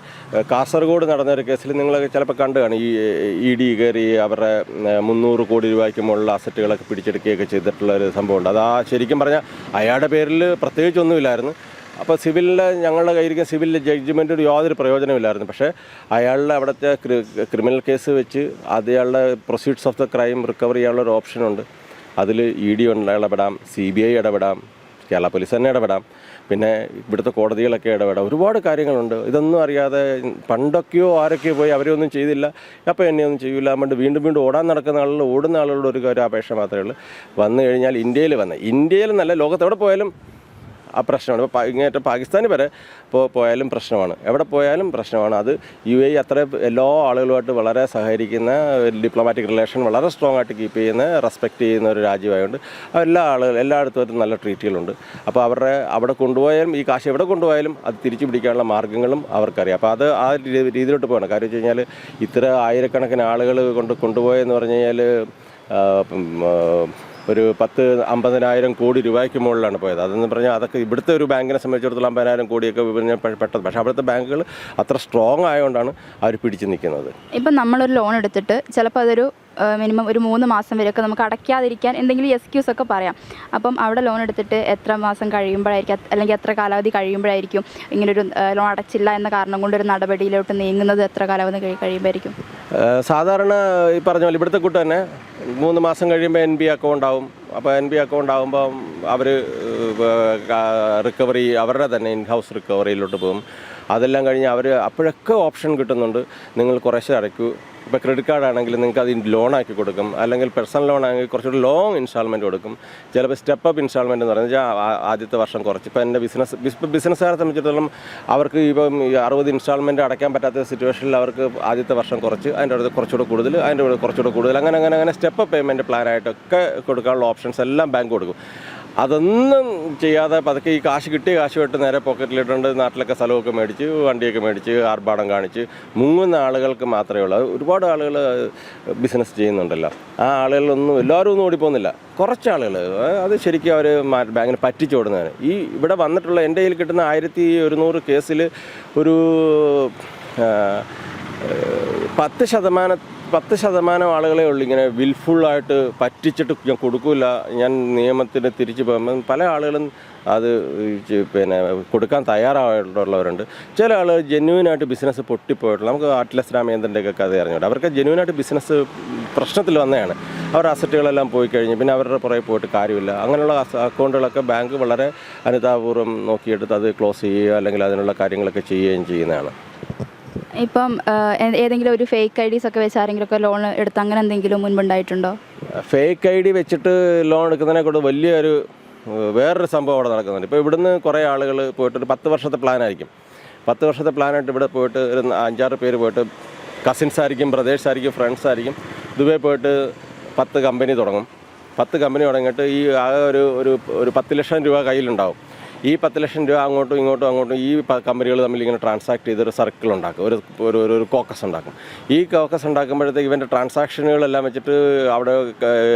കാസർഗോഡ് നടന്ന ഒരു കേസിൽ നിങ്ങൾ ചിലപ്പോൾ കണ്ടു കാണും ഈ ഇ ഡി കയറി അവരുടെ മുന്നൂറ് കോടി രൂപയ്ക്ക് മുകളിലുള്ള അസറ്റുകളൊക്കെ പിടിച്ചെടുക്കുകയൊക്കെ ചെയ്തിട്ടുള്ള ഒരു സംഭവമുണ്ട്. അത് ആ ശരിക്കും പറഞ്ഞാൽ അയാളുടെ പേരിൽ പ്രത്യേകിച്ചൊന്നുമില്ലായിരുന്നു അപ്പോൾ സിവിലിൽ ഞങ്ങളുടെ കയ്യിരിക്കുന്ന സിവിലിൽ ഒരു യാതൊരു പ്രയോജനമില്ലായിരുന്നു പക്ഷേ അയാളുടെ അവിടുത്തെ ക്രിമിനൽ കേസ് വെച്ച് അയാളുടെ proceeds of the crime recover ചെയ്യാനുള്ള ഒരു ഓപ്ഷനുണ്ട്. അതിൽ ഇ ഡി ഇടപെടാം സി ബി ഐ ഇടപെടാം കേരള പോലീസ് തന്നെ ഇടപെടാം. പിന്നെ ഇവിടുത്തെ കോടതികളൊക്കെ ഇടപെടാം. ഒരുപാട് കാര്യങ്ങളുണ്ട്. ഇതൊന്നും അറിയാതെ പണ്ടൊക്കെയോ ആരൊക്കെയോ പോയി അവരെ ഒന്നും ചെയ്തില്ല. അപ്പോൾ എന്നെ ഒന്നും ചെയ്യില്ല അതുകൊണ്ട് വീണ്ടും വീണ്ടും ഓടാൻ നടക്കുന്ന ആളുകൾ ഓടുന്ന ആളുകളുടെ ഒരു അപേക്ഷ മാത്രമേ ഉള്ളൂ. വന്നു കഴിഞ്ഞാൽ ഇന്ത്യയിൽ വന്ന്. ഇന്ത്യയിൽ നല്ല ലോകത്തെവിടെ പോയാലും ആ പ്രശ്നമാണ്. ഇപ്പോൾ ഇങ്ങേറ്റം പാകിസ്ഥാനിൽ വരെ ഇപ്പോൾ പോയാലും പ്രശ്നമാണ്. എവിടെ പോയാലും പ്രശ്നമാണ്. അത് യു എ അത്ര എല്ലാ ആളുകളുമായിട്ട് വളരെ സഹകരിക്കുന്ന ഡിപ്ലോമാറ്റിക് റിലേഷൻ വളരെ സ്ട്രോങ് ആയിട്ട് കീപ്പ് ചെയ്യുന്ന റെസ്പെക്ട് ചെയ്യുന്ന ഒരു രാജ്യമായതുകൊണ്ട് എല്ലാ ആളുകൾ എല്ലായിടത്തും നല്ല ട്രീറ്റുകളുണ്ട് അപ്പോൾ അവരുടെ അവിടെ കൊണ്ടുപോയാലും ഈ കാശ് എവിടെ കൊണ്ടുപോയാലും അത് തിരിച്ചു പിടിക്കാനുള്ള മാർഗങ്ങളും അവർക്കറിയാം. അപ്പോൾ അത് ആ രീതിയിലോട്ട് പോകണം. കാര്യം വെച്ച് കഴിഞ്ഞാൽ ഇത്ര ആയിരക്കണക്കിന് ആളുകൾ കൊണ്ട് കൊണ്ടുപോയെന്ന് പറഞ്ഞു കഴിഞ്ഞാൽ ഒരു പത്ത് അമ്പതിനായിരം കോടി രൂപയ്ക്ക് മുകളിലാണ് പോയത്. അതെന്ന് പറഞ്ഞാൽ അതൊക്കെ ഇവിടുത്തെ ഒരു ബാങ്കിനെ സംബന്ധിച്ചിടത്തോളം അമ്പതിനായിരം കോടിയൊക്കെ പെട്ടെന്ന് പക്ഷേ അവിടുത്തെ ബാങ്കുകൾ അത്ര സ്ട്രോങ് ആയതുകൊണ്ടാണ് അവർ പിടിച്ചു നിൽക്കുന്നത്. ഇപ്പം നമ്മളൊരു ലോൺ എടുത്തിട്ട് ചിലപ്പോൾ അതൊരു മിനിമം ഒരു മൂന്ന് മാസം വരെയൊക്കെ നമുക്ക് അടയ്ക്കാതിരിക്കാൻ എന്തെങ്കിലും എക്സ്ക്യൂസ് ഒക്കെ പറയാം. അപ്പം അവിടെ ലോൺ എടുത്തിട്ട് എത്ര മാസം കഴിയുമ്പോഴായിരിക്കും അല്ലെങ്കിൽ എത്ര കാലാവധി കഴിയുമ്പോഴായിരിക്കും ഇങ്ങനൊരു ലോൺ അടച്ചില്ല എന്ന കാരണം കൊണ്ടൊരു നടപടിയിലോട്ട് നീങ്ങുന്നത് എത്ര കാലാവധി കഴി കഴിയുമ്പോഴായിരിക്കും? സാധാരണ ഈ പറഞ്ഞ പോലെ ഇവിടുത്തെ കൂട്ട് തന്നെ മൂന്ന് മാസം കഴിയുമ്പോൾ എൻ ബി അക്കൗണ്ട് ആവും. അപ്പോൾ എൻ ബി അക്കൗണ്ട് ആകുമ്പോൾ അവർ റിക്കവറി അവരുടെ തന്നെ ഇൻ ഹൗസ് റിക്കവറിയിലോട്ട് പോകും. അതെല്ലാം കഴിഞ്ഞ് അവർ അപ്പോഴൊക്കെ ഓപ്ഷൻ കിട്ടുന്നുണ്ട്. നിങ്ങൾ കുറേശ്ശെ അടയ്ക്കൂ. ഇപ്പോൾ ക്രെഡിറ്റ് കാർഡ് ആണെങ്കിൽ നിങ്ങൾക്ക് അത് ലോൺ ആക്കി കൊടുക്കും. അല്ലെങ്കിൽ പേഴ്സണൽ ലോൺ ആണെങ്കിൽ കുറച്ചുകൂടി ലോങ് ഇൻസ്റ്റാൾമെന്റ് കൊടുക്കും. ചിലപ്പോൾ സ്റ്റെപ്പ് അപ്പ് ഇൻസ്റ്റാൾമെന്റ് എന്ന് പറഞ്ഞാൽ ആദ്യത്തെ വർഷം കുറച്ച്. ഇപ്പോൾ എന്റെ ബിസിനസ് ബിസിനസ്സുകാരെ സംബന്ധിച്ചിടത്തോളം അവർക്ക് ഇപ്പം അറുപത് ഇൻസ്റ്റാൾമെന്റ് അടയ്ക്കാൻ പറ്റാത്ത സിറ്റുവേഷനിൽ അവർക്ക് ആദ്യത്തെ വർഷം കുറച്ച് അതിന്റെ അടുത്ത് കുറച്ചുകൂടെ കൂടുതൽ അതിന്റെ കൂടെ കുറച്ചുകൂടെ കൂടുതൽ. അങ്ങനെ അങ്ങനെ അങ്ങനെ സ്റ്റെപ്പ് പേയ്മെന്റ് പ്ലാനായിട്ടൊക്കെ കൊടുക്കാനുള്ള ഓപ്ഷൻസ് എല്ലാം ബാങ്ക് കൊടുക്കും. അതൊന്നും ചെയ്യാതെ പതുക്കെ ഈ കാശ് കിട്ടിയ കാശ് കാശുമായിട്ട് നേരെ പോക്കറ്റിലിട്ടുണ്ട് നാട്ടിലൊക്കെ സ്ഥലമൊക്കെ മേടിച്ച് വണ്ടിയൊക്കെ മേടിച്ച് ആർഭാടം കാണിച്ച് മുങ്ങുന്ന ആളുകൾക്ക് മാത്രമേ ഉള്ളൂ. ഒരുപാട് ആളുകൾ ബിസിനസ് ചെയ്യുന്നുണ്ടല്ലോ. ആ ആളുകളൊന്നും എല്ലാവരും ഒന്നും ഓടിപ്പോകുന്നില്ല. കുറച്ച് ആളുകൾ. അത് ശരിക്കും അവർ ബാങ്കിന് പറ്റിച്ചു കൊടുക്കുന്നതാണ് ഈ ഇവിടെ വന്നിട്ടുള്ള എന്റെ കയ്യിൽ കിട്ടുന്ന ആയിരത്തി ഒരുന്നൂറ് കേസിൽ ഒരു പത്ത് ശതമാനം പത്ത് ശതമാനം ആളുകളെ ഉള്ളൂ ഇങ്ങനെ വിൽഫുള്ളായിട്ട് പറ്റിച്ചിട്ട് ഞാൻ കൊടുക്കില്ല ഞാൻ നിയമത്തിന് തിരിച്ചു പോകുമ്പോൾ പല ആളുകളും അത് പിന്നെ കൊടുക്കാൻ തയ്യാറായിട്ടുള്ളവരുണ്ട്. ചില ആൾ ജെന്യൂനായിട്ട് ബിസിനസ് പൊട്ടിപ്പോയിട്ടുള്ള നമുക്ക് അറ്റ്ലസ് രാമേന്ദ്രന്റെ ഒക്കെ കഥ അറിഞ്ഞോട്ടെ അവർക്ക് ജെന്യൂനായിട്ട് ബിസിനസ് പ്രശ്നത്തിൽ വന്നതാണ്. അവരുടെ അസറ്റുകളെല്ലാം പോയി കഴിഞ്ഞ് പിന്നെ അവരുടെ പുറകെ പോയിട്ട് കാര്യമില്ല. അങ്ങനെയുള്ള അക്കൗണ്ടുകളൊക്കെ ബാങ്ക് വളരെ അനുതാപൂർവം നോക്കിയെടുത്ത് അത് ക്ലോസ് ചെയ്യുക അല്ലെങ്കിൽ അതിനുള്ള കാര്യങ്ങളൊക്കെ ചെയ്യുകയും ചെയ്യുന്നതാണ്. ഇപ്പം ഏതെങ്കിലും ഒരു ഫേക്ക് ഐ ഒക്കെ വെച്ച് ആരെങ്കിലും ഒക്കെ ലോൺ എടുത്ത് അങ്ങനെ എന്തെങ്കിലും മുൻപുണ്ടായിട്ടുണ്ടോ? ഫേക്ക് ഐ ഡി വെച്ചിട്ട് ലോൺ എടുക്കുന്നതിനെ കൊണ്ട് വലിയൊരു വേറൊരു സംഭവം അവിടെ നടക്കുന്നുണ്ട്. ഇപ്പോൾ ഇവിടുന്ന് കുറേ ആളുകൾ പോയിട്ട് ഒരു പത്ത് വർഷത്തെ പ്ലാൻ ആയിരിക്കും. പത്ത് വർഷത്തെ പ്ലാനായിട്ട് ഇവിടെ പോയിട്ട് ഒരു അഞ്ചാറ് പേര് പോയിട്ട് കസിൻസ് ആയിരിക്കും ബ്രദേഴ്സ് ആയിരിക്കും ഫ്രണ്ട്സ് ആയിരിക്കും. ദുബൈ പോയിട്ട് പത്ത് കമ്പനി തുടങ്ങും. പത്ത് കമ്പനി തുടങ്ങിയിട്ട് ഈ ആകെ ഒരു ഒരു ഒരു പത്ത് ലക്ഷം രൂപ കയ്യിലുണ്ടാവും. ഈ പത്ത് ലക്ഷം രൂപ അങ്ങോട്ടും ഇങ്ങോട്ടും അങ്ങോട്ടും ഈ കമ്പനികൾ തമ്മിൽ ഇങ്ങനെ ട്രാൻസാക്ട് ചെയ്തൊരു സർക്കിൾ ഉണ്ടാക്കും. ഒരു ഒരു ഒരു- കോക്കസ് ഉണ്ടാക്കും. ഈ കോക്കസ് ഉണ്ടാക്കുമ്പോഴത്തേക്ക് ഇവന്റെ ട്രാൻസാക്ഷനുകളെല്ലാം വെച്ചിട്ട് അവിടെ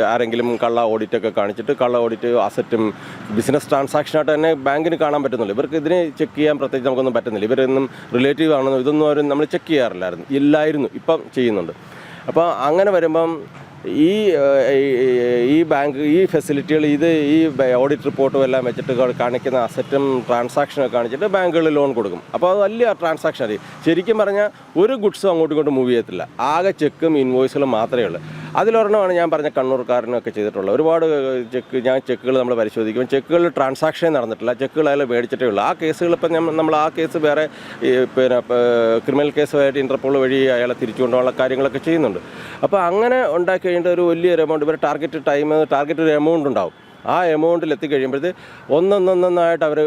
ആരെങ്കിലും കള്ള ഓഡിറ്റൊക്കെ കാണിച്ചിട്ട് കള്ള ഓഡിറ്റ് അസറ്റും ബിസിനസ് ട്രാൻസാക്ഷനായിട്ട് തന്നെ ബാങ്കിന് കാണാൻ പറ്റുന്നില്ല ഇവർക്ക് ഇതിനെ ചെക്ക് ചെയ്യാൻ പ്രത്യേകിച്ച് നമുക്കൊന്നും പറ്റുന്നില്ല. ഇവരൊന്നും റിലേറ്റീവ് ആണെന്നോ ഇതൊന്നും അവർ നമ്മൾ ചെക്ക് ചെയ്യാറില്ലായിരുന്നു. ഇല്ലായിരുന്നു. ഇപ്പം ചെയ്യുന്നുണ്ട്. അപ്പോൾ അങ്ങനെ വരുമ്പം ഈ ഈ- ബാങ്ക് ഈ ഫെസിലിറ്റികൾ ഇത് ഈ ഓഡിറ്റ് റിപ്പോർട്ടും എല്ലാം വെച്ചിട്ട് കാണിക്കുന്ന അസറ്റും ട്രാൻസാക്ഷനൊക്കെ കാണിച്ചിട്ട് ബാങ്കുകളിൽ ലോൺ കൊടുക്കും. അപ്പോൾ അത് വലിയ ട്രാൻസാക്ഷൻ ശരിക്കും പറഞ്ഞാൽ ഒരു ഗുഡ്സും അങ്ങോട്ടും ഇങ്ങോട്ടും മൂവ് ചെയ്യത്തില്ല. ആകെ ചെക്കും ഇൻവോയ്സുകളും മാത്രമേ ഉള്ളൂ. അതിലൊരെണ്ണമാണ് ഞാൻ പറഞ്ഞ കണ്ണൂർക്കാരനൊക്കെ ചെയ്തിട്ടുള്ളത്. ഒരുപാട് ചെക്ക് ഞാൻ ചെക്കുകൾ നമ്മൾ പരിശോധിക്കും. ചെക്കുകൾ ട്രാൻസാക്ഷൻ നടന്നിട്ടില്ല. ചെക്കുകൾ അയാൾ മേടിച്ചിട്ടേ ഉള്ളൂ. ആ കേസുകൾ ഇപ്പം നമ്മൾ ആ കേസ് വേറെ പിന്നെ ക്രിമിനൽ കേസുമായിട്ട് ഇന്റർപോൾ വഴി അയാളെ തിരിച്ചു കൊണ്ടുപോകാനുള്ള കാര്യങ്ങളൊക്കെ ചെയ്യുന്നുണ്ട്. അപ്പോൾ അങ്ങനെ ഉണ്ടാക്കി കഴിഞ്ഞിട്ട് ഒരു വലിയൊരു എമൗണ്ട് ഇവർ ടാർഗറ്റ് ടൈം ടാർഗറ്റ് ഒരു എമൗണ്ട് ഉണ്ടാവും. ആ എമൗണ്ടിൽ എത്തിക്കഴിയുമ്പോഴത്തെ ഒന്നൊന്നൊന്നായിട്ട് അവർ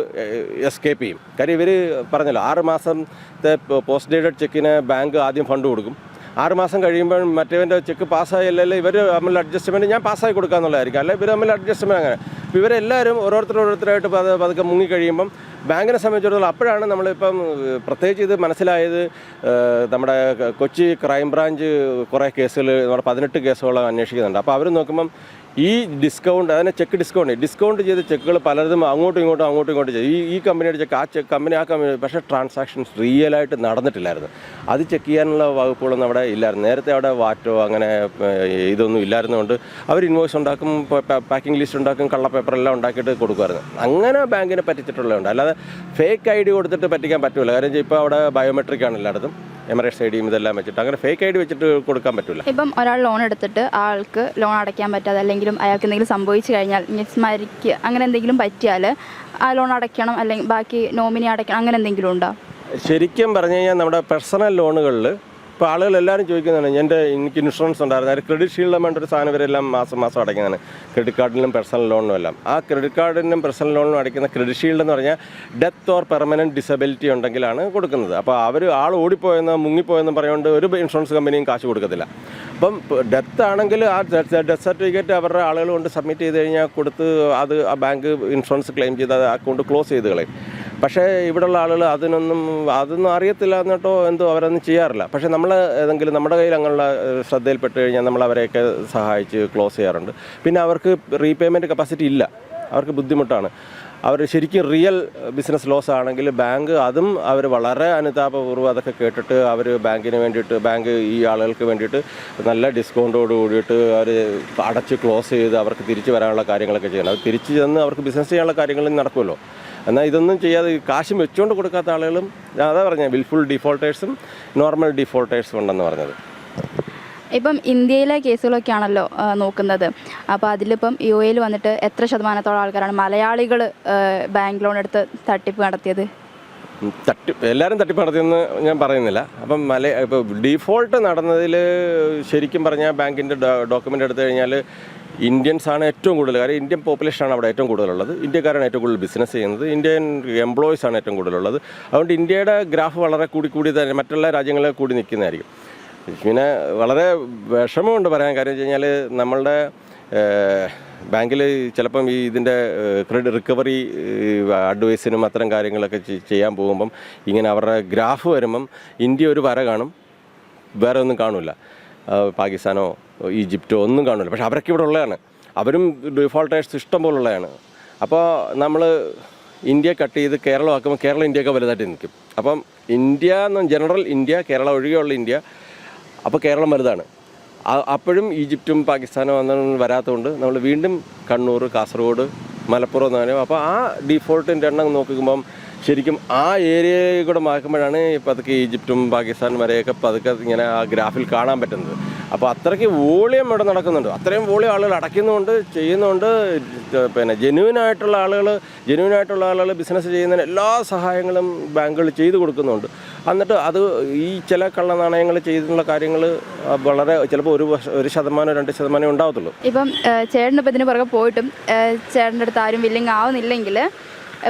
എസ്കേപ്പ് ചെയ്യും. കാര്യം ഇവർ പറഞ്ഞല്ലോ ആറ് മാസത്തെ പോസ്റ്റ് ഡേറ്റഡ് ചെക്കിന് ബാങ്ക് ആദ്യം ഫണ്ട് കൊടുക്കും. ആറ് മാസം കഴിയുമ്പോൾ മറ്റേവന്റെ ചെക്ക് പാസ്സായില്ലല്ലോ ഇവർ തമ്മിൽ അഡ്ജസ്റ്റ്മെന്റ് ഞാൻ പാസ്സായി കൊടുക്കാന്നുള്ളതായിരിക്കും. അല്ലെ ഇവർ തമ്മിൽ അഡ്ജസ്റ്റ്മെന്റ് അങ്ങനെ. അപ്പോൾ ഇവരെല്ലാവരും ഓരോരുത്തർ ഓരോരുത്തരായിട്ട് പത് പതുക്കെ മുങ്ങിക്കഴിയുമ്പം ബാങ്കിനെ സംബന്ധിച്ചിടത്തോളം അപ്പോഴാണ് നമ്മളിപ്പം പ്രത്യേകിച്ച് ഇത് മനസ്സിലായത് നമ്മുടെ കൊച്ചി ക്രൈംബ്രാഞ്ച് കുറേ കേസുകൾ നമ്മുടെ പതിനെട്ട് കേസുകളൊക്കെ അന്വേഷിക്കുന്നുണ്ട്. അപ്പോൾ അവർ നോക്കുമ്പം ഈ ഡിസ്കൗണ്ട് അതിനെ ചെക്ക് ഡിസ്കൗണ്ട് ഡിസ്കൗണ്ട് ചെയ്ത ചെക്കുകൾ പലതും അങ്ങോട്ടും ഇങ്ങോട്ടും അങ്ങോട്ടും ഇങ്ങോട്ടും ചെയ്തു. ഈ കമ്പനിയുടെ ചെക്ക് ആ ചെക്ക് കമ്പനി ആ കമ്പനി പക്ഷേ ട്രാൻസാക്ഷൻസ് റിയലായിട്ട് നടന്നിട്ടില്ലായിരുന്നു. അത് ചെക്ക് ചെയ്യാനുള്ള വകുപ്പുകളൊന്നും അവിടെ ഇല്ലായിരുന്നു. നേരത്തെ അവിടെ വാറ്റോ അങ്ങനെ ഇതൊന്നും ഇല്ലായിരുന്നതുകൊണ്ട് അവർ ഇൻവോയ്സ് ഉണ്ടാക്കും പാക്കിംഗ് ലിസ്റ്റ് ഉണ്ടാക്കും കള്ള പേപ്പറെല്ലാം ഉണ്ടാക്കിയിട്ട് കൊടുക്കുമായിരുന്നു. അങ്ങനെ ബാങ്കിനെ പറ്റിച്ചിട്ടുള്ളതുണ്ട്. അല്ലാതെ ഫേക്ക് ഐ ഡി കൊടുത്തിട്ട് പറ്റിക്കാൻ പറ്റില്ല കാര്യം ഇപ്പോൾ അവിടെ ബയോമെട്രിക് ആണ് എല്ലായിടത്തും. എമറേറ്റ്സ് ഐ ഡിയും ഇതെല്ലാം വെച്ചിട്ട്. അങ്ങനെ ഫേക്ക് ഐ ഡി വെച്ചിട്ട് കൊടുക്കാൻ പറ്റില്ല ഇപ്പം ഒരാൾ ലോൺ എടുത്തിട്ട് ആൾക്ക് ലോൺ അടയ്ക്കാൻ പറ്റാതെ അല്ലെങ്കിൽ അയാൾക്ക് എന്തെങ്കിലും സംഭവിച്ചു കഴിഞ്ഞാൽ മിസ് മരിക്കുക അങ്ങനെ എന്തെങ്കിലും പറ്റിയാൽ ആ ലോൺ അടയ്ക്കണം അല്ലെങ്കിൽ ബാക്കി നോമിനി അടയ്ക്കണം അങ്ങനെ എന്തെങ്കിലും ഉണ്ടോ? ശരിക്കും പറഞ്ഞു കഴിഞ്ഞാൽ നമ്മുടെ പേഴ്സണൽ ലോണുകളിൽ ഇപ്പോൾ ആളുകൾ എല്ലാവരും ചോദിക്കുന്നതാണ് എന്റെ എനിക്ക് ഇൻഷുറൻസ് ഉണ്ടായിരുന്നു. അതിൽ ക്രെഡിറ്റ് ഷീൽഡ് എമൗണ്ട് ഒരു സാധനം വരെല്ലാം മാസം മാസം അടയ്ക്കുന്നതാണ്. ക്രെഡിറ്റ് കാർഡിലും പേഴ്സണൽ ലോണിനും എല്ലാം. ആ ക്രെഡിറ്റ് കാർഡിനും പേഴ്സണൽ ലോണിനും അടയ്ക്കുന്ന ക്രെഡിറ്റ് ഷീൽഡ് എന്ന് പറഞ്ഞാൽ ഡെത്ത് ഓർ പെർമനന്റ് ഡിസബിലിറ്റി ഉണ്ടെങ്കിലാണ് കൊടുക്കുന്നത്. അപ്പോൾ അവർ ആൾ ഓടിപ്പോയെന്ന് മുങ്ങിപ്പോയെന്ന് പറഞ്ഞുകൊണ്ട് ഒരു ഇൻഷുറൻസ് കമ്പനിയും കാശ് കൊടുക്കത്തില്ല. അപ്പം ഡെത്ത് ആണെങ്കിൽ ആ ഡെത്ത് സർട്ടിഫിക്കറ്റ് അവരുടെ ആളുകൾ കൊണ്ട് സബ്മിറ്റ് ചെയ്ത് കഴിഞ്ഞാൽ കൊടുത്ത് അത് ആ ബാങ്ക് ഇൻഷുറൻസ് ക്ലെയിം ചെയ്ത് അക്കൗണ്ട് ക്ലോസ് ചെയ്ത് കളയും. പക്ഷേ ഇവിടെയുള്ള ആളുകൾ അതിനൊന്നും അതൊന്നും അറിയത്തില്ല എന്നിട്ടോ എന്തോ അവരൊന്നും ചെയ്യാറില്ല. പക്ഷേ നമ്മൾ ഏതെങ്കിലും നമ്മുടെ കയ്യിൽ അങ്ങനെയുള്ള ശ്രദ്ധയിൽപ്പെട്ട് കഴിഞ്ഞാൽ നമ്മൾ അവരെയൊക്കെ സഹായിച്ച് ക്ലോസ് ചെയ്യാറുണ്ട്. പിന്നെ അവർക്ക് റീപേയ്മെന്റ് കപ്പാസിറ്റി ഇല്ല. അവർക്ക് ബുദ്ധിമുട്ടാണ്. അവർ ശരിക്കും റിയൽ ബിസിനസ് ലോസ് ആണെങ്കിൽ ബാങ്ക് അതും അവർ വളരെ അനുതാപപൂർവം അതൊക്കെ കേട്ടിട്ട് അവർ ബാങ്കിന് വേണ്ടിയിട്ട് ബാങ്ക് ഈ ആളുകൾക്ക് വേണ്ടിയിട്ട് നല്ല ഡിസ്കൗണ്ടോട് കൂടിയിട്ട് അവർ അടച്ച് ക്ലോസ് ചെയ്ത് അവർക്ക് തിരിച്ചു വരാനുള്ള കാര്യങ്ങളൊക്കെ ചെയ്യണം. അത് തിരിച്ച് ചെന്ന് അവർക്ക് ബിസിനസ് ചെയ്യാനുള്ള കാര്യങ്ങളും നടക്കുമല്ലോ. എന്നാൽ ഇതൊന്നും ചെയ്യാതെ കാശ് വെച്ചുകൊണ്ട് കൊടുക്കാത്ത ആളുകളും ഞാൻ അതാ പറഞ്ഞത് വിൽഫുൾ ഡിഫോൾട്ടേഴ്സും നോർമൽ ഡിഫോൾട്ടേഴ്സും ഉണ്ടെന്ന് പറഞ്ഞത്. ഇപ്പം ഇന്ത്യയിലെ കേസുകളൊക്കെ ആണല്ലോ നോക്കുന്നത്. അപ്പോൾ അതിലിപ്പം യു എയിൽ വന്നിട്ട് എത്ര ശതമാനത്തോളം ആൾക്കാരാണ് മലയാളികൾ ബാങ്ക് ലോൺ എടുത്ത് തട്ടിപ്പ് നടത്തിയത്? തട്ടിപ്പ് തട്ടി എല്ലാവരും തട്ടിപ്പ് നടത്തിയെന്ന് ഞാൻ പറയുന്നില്ല. അപ്പം മല ഇപ്പോൾ ഡിഫോൾട്ട് നടന്നതിൽ ശരിക്കും പറഞ്ഞാൽ ബാങ്കിന്റെ ഡോക്യുമെന്റ് എടുത്തു കഴിഞ്ഞാൽ ഇന്ത്യൻസ് ആണ് ഏറ്റവും കൂടുതൽ. കാര്യം ഇന്ത്യൻ പോപ്പുലേഷനാണ് അവിടെ ഏറ്റവും കൂടുതലുള്ളത്. ഇന്ത്യക്കാരാണ് ഏറ്റവും കൂടുതൽ ബിസിനസ് ചെയ്യുന്നത്. ഇന്ത്യൻ എംപ്ലോയീസ് ആണ് ഏറ്റവും കൂടുതലുള്ളത്. അതുകൊണ്ട് ഇന്ത്യയുടെ ഗ്രാഫ് വളരെ കൂടി കൂടി തന്നെ മറ്റുള്ള രാജ്യങ്ങളെ കൂടി നിൽക്കുന്നതായിരിക്കും. പിന്നെ വളരെ വിഷമമുണ്ട് പറയാൻ കാര്യം വെച്ച് കഴിഞ്ഞാൽ നമ്മളുടെ ബാങ്കിൽ ചിലപ്പം ഈ ഇതിന്റെ ക്രെഡിറ്റ് റിക്കവറി അഡ്വൈസിനും അത്തരം കാര്യങ്ങളൊക്കെ ചെയ്യാൻ പോകുമ്പം ഇങ്ങനെ അവരുടെ ഗ്രാഫ് വരുമ്പം ഇന്ത്യ ഒരു വര കാണും. വേറെ ഒന്നും കാണില്ല പാകിസ്ഥാനോ ഈജിപ്റ്റോ ഒന്നും കാണില്ല പക്ഷെ അവരൊക്കെ ഇവിടെ ഉള്ളതാണ്. അവരും ഡിഫോൾട്ടേഴ്സ് ഇഷ്ടം പോലുള്ളതാണ്. അപ്പോൾ നമ്മൾ ഇന്ത്യ കട്ട് ചെയ്ത് കേരളം ആക്കുമ്പോൾ കേരളം ഇന്ത്യയൊക്കെ വലുതായിട്ട് നിൽക്കും. അപ്പം ഇന്ത്യ എന്ന് ജനറൽ ഇന്ത്യ കേരളം ഒഴികെയുള്ള ഇന്ത്യ അപ്പോൾ കേരളം വലുതാണ്. അപ്പോഴും ഈജിപ്റ്റും പാകിസ്ഥാനും ഒന്നും വരാത്തതുകൊണ്ട് നമ്മൾ വീണ്ടും കണ്ണൂർ കാസർഗോഡ് മലപ്പുറം എന്ന് പറയുമ്പോൾ അപ്പോൾ ആ ഡിഫോൾട്ടിന്റെ എണ്ണം നോക്കുമ്പം ശരിക്കും ആ ഏരിയയിൽ കൂടെ മാക്കുമ്പോഴാണ് പതുക്കെ ഈജിപ്റ്റും പാകിസ്ഥാനും വരെയൊക്കെ പതുക്കെ ഇങ്ങനെ ആ ഗ്രാഫിൽ കാണാൻ പറ്റുന്നത്. അപ്പോൾ അത്രയ്ക്ക് വോളിയം ഇവിടെ നടക്കുന്നുണ്ട്. അത്രയും വോളിയം ആളുകൾ അടയ്ക്കുന്നുണ്ട് ചെയ്യുന്നുണ്ട് പിന്നെ ജെനുവിൻ ആയിട്ടുള്ള ആളുകൾ ആയിട്ടുള്ള ആളുകൾ ബിസിനസ് ചെയ്യുന്നതിന് എല്ലാ സഹായങ്ങളും ബാങ്കുകൾ ചെയ്തു കൊടുക്കുന്നുണ്ട്. എന്നിട്ട് അത് ഈ ചില കള്ളനാണയങ്ങൾ ചെയ്തിട്ടുള്ള കാര്യങ്ങൾ വളരെ ചിലപ്പോൾ ഒരു ഒരു ശതമാനം രണ്ട് ശതമാനം ഉണ്ടാവത്തുള്ളൂ. ഇപ്പം ചേട്ടൻ ഇപ്പം ഇതിന് പുറകെ പോയിട്ടും ചേട്ടന്റെ അടുത്ത് ആരും വില്ലിങ് ആവുന്നില്ലെങ്കിൽ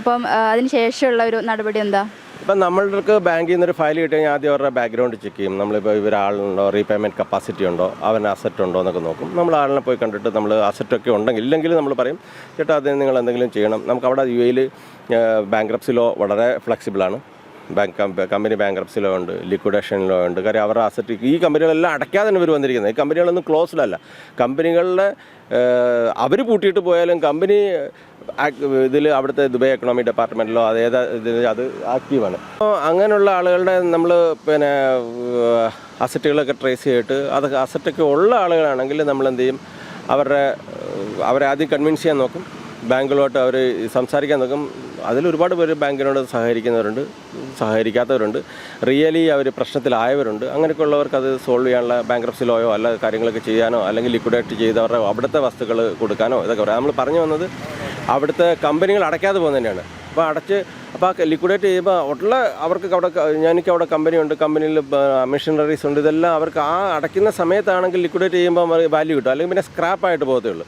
ഇപ്പം അതിന് ശേഷമുള്ള ഒരു നടപടി എന്താ? ഇപ്പം നമ്മൾക്ക് ബാങ്കിൽ നിന്നൊരു ഫയൽ കിട്ടി കഴിഞ്ഞാൽ ആദ്യം അവരുടെ ബാക്ക്ഗ്രൗണ്ട് ചെക്ക് ചെയ്യും. നമ്മളിപ്പോൾ ഇവരാളുണ്ടോ റീപേയ്മെന്റ് കപ്പാസിറ്റി ഉണ്ടോ അവൻ അസറ്റ് ഉണ്ടോ എന്നൊക്കെ നോക്കും. നമ്മൾ ആളിനെ പോയി കണ്ടിട്ട് നമ്മൾ അസറ്റൊക്കെ ഉണ്ടെങ്കിൽ ഇല്ലെങ്കിൽ നമ്മൾ പറയും ചേട്ടാ അതിന് നിങ്ങൾ എന്തെങ്കിലും ചെയ്യണം. നമുക്ക് അവിടെ യു എയിൽ ബാങ്ക്രപ്സി ലോ വളരെ ഫ്ലെക്സിബിളാണ് ബാങ്ക് കമ്പനി ബാങ്ക്രപ്സി ലോ ഉണ്ട് ലിക്വിഡേഷൻ ലോ ഉണ്ട്. കാര്യം അവരുടെ അസറ്റ് ഈ കമ്പനികളെല്ലാം അടയ്ക്കാതെ തന്നെ ഇവർ വന്നിരിക്കുന്നത്. ഈ കമ്പനികളൊന്നും ക്ലോസ്ഡല്ല കമ്പനികളുടെ അവർ പൂട്ടിയിട്ട് പോയാലും കമ്പനി ഇതിൽ അവിടുത്തെ ദുബായ് എക്കണോമി ഡിപ്പാർട്ട്മെന്റിലോ അത് ഏതാ അത് ആക്റ്റീവാണ് അപ്പോൾ അങ്ങനെയുള്ള ആളുകളുടെ നമ്മൾ പിന്നെ അസറ്റുകളൊക്കെ ട്രേസ് ചെയ്തിട്ട് അത് അസറ്റൊക്കെ ഉള്ള ആളുകളാണെങ്കിൽ നമ്മൾ എന്ത് ചെയ്യും അവരുടെ അവരെ ആദ്യം കൺവിൻസ് ചെയ്യാൻ നോക്കും. ബാങ്കുകളുമായിട്ട് അവർ സംസാരിക്കാൻ നോക്കും. അതിലൊരുപാട് പേര് ബാങ്കിനോട് സഹകരിക്കുന്നവരുണ്ട് സഹകരിക്കാത്തവരുണ്ട്. റിയലി അവർ പ്രശ്നത്തിലായവരുണ്ട്. അങ്ങനെയൊക്കെ ഉള്ളവർക്ക് അത് സോൾവ് ചെയ്യാനുള്ള ബാങ്ക്രപ്സി ലോയോ അല്ല കാര്യങ്ങളൊക്കെ ചെയ്യാനോ അല്ലെങ്കിൽ ലിക്വിഡേറ്റ് ചെയ്ത് അവരുടെ അവിടുത്തെ വസ്തുക്കൾ കൊടുക്കാനോ ഇതൊക്കെ പറയാം. നമ്മൾ പറഞ്ഞു വന്നത് അവിടുത്തെ കമ്പനികൾ അടയ്ക്കാതെ പോകുന്നതന്നെയാണ് അപ്പോൾ അടച്ച് അപ്പോൾ ആ ലിക്വിഡേറ്റ് ചെയ്യുമ്പോൾ ഉള്ള അവർക്ക് അവിടെ എനിക്ക് അവിടെ കമ്പനി ഉണ്ട് കമ്പനിയിൽ മെഷീനറീസ് ഉണ്ട് ഇതെല്ലാം അവർക്ക് ആ അടയ്ക്കുന്ന സമയത്താണെങ്കിൽ ലിക്വിഡേറ്റ് ചെയ്യുമ്പോൾ വാല്യൂ കിട്ടും. അല്ലെങ്കിൽ പിന്നെ സ്ക്രാപ്പായിട്ട് പോകത്തേ ഉള്ളൂ.